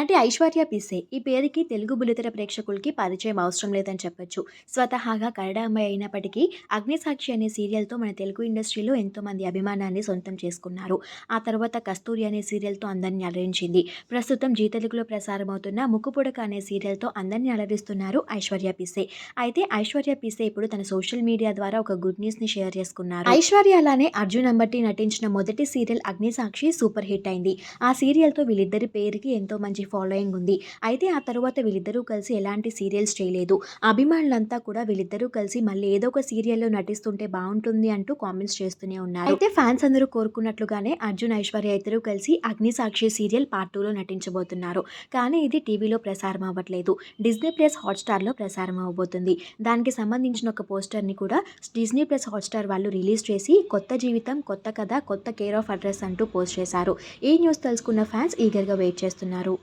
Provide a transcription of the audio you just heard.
నటి ఐశ్వర్య పిసే ఈ పేరుకి తెలుగు బులితర ప్రేక్షకులకి పరిచయం అవసరం లేదని చెప్పొచ్చు. స్వతహాగా కన్నడ అమ్మాయి అయినప్పటికీ అగ్నిసాక్షి అనే సీరియల్తో మన తెలుగు ఇండస్ట్రీలో ఎంతోమంది అభిమానాన్ని సొంతం చేసుకున్నారు. ఆ తర్వాత కస్తూరి అనే సీరియల్తో అందరినీ అలరించింది. ప్రస్తుతం జీ తెలుగులో ప్రసారమవుతున్న ముక్కుపుడక అనే సీరియల్తో అందరినీ అలరిస్తున్నారు ఐశ్వర్య పిసే. అయితే ఐశ్వర్య పిసే ఇప్పుడు తన సోషల్ మీడియా ద్వారా ఒక గుడ్ న్యూస్ని షేర్ చేసుకున్నారు. ఐశ్వర్య అలానే అర్జున్ అంబట్టి నటించిన మొదటి సీరియల్ అగ్నిసాక్షి సూపర్ హిట్ అయింది. ఆ సీరియల్తో వీళ్ళిద్దరి పేరుకి ఎంతో మంచి ఫాలోయింగ్ ఉంది. అయితే ఆ తర్వాత వీళ్ళిద్దరూ కలిసి ఎలాంటి సీరియల్స్ చేయలేదు. అభిమానులంతా కూడా వీళ్ళిద్దరూ కలిసి మళ్ళీ ఏదో ఒక సీరియల్లో నటిస్తుంటే బాగుంటుంది అంటూ కామెంట్స్ చేస్తూనే ఉన్నారు. అయితే ఫ్యాన్స్ అందరూ కోరుకున్నట్లుగానే అర్జున్ ఐశ్వర్య ఇద్దరు కలిసి అగ్ని సాక్షి సీరియల్ పార్ట్ టూలో నటించబోతున్నారు. కానీ ఇది టీవీలో ప్రసారం అవ్వట్లేదు. డిస్నీ ప్లస్ హాట్స్టార్లో ప్రసారం అవ్వబోతుంది. దానికి సంబంధించిన ఒక పోస్టర్ని కూడా డిస్నీ ప్లస్ హాట్స్టార్ వాళ్ళు రిలీజ్ చేసి కొత్త జీవితం కొత్త కథ కొత్త కేర్ ఆఫ్ అడ్రస్ అంటూ పోస్ట్ చేశారు. ఈ న్యూస్ తెలుసుకున్న ఫ్యాన్స్ ఈగర్గా వెయిట్ చేస్తున్నారు.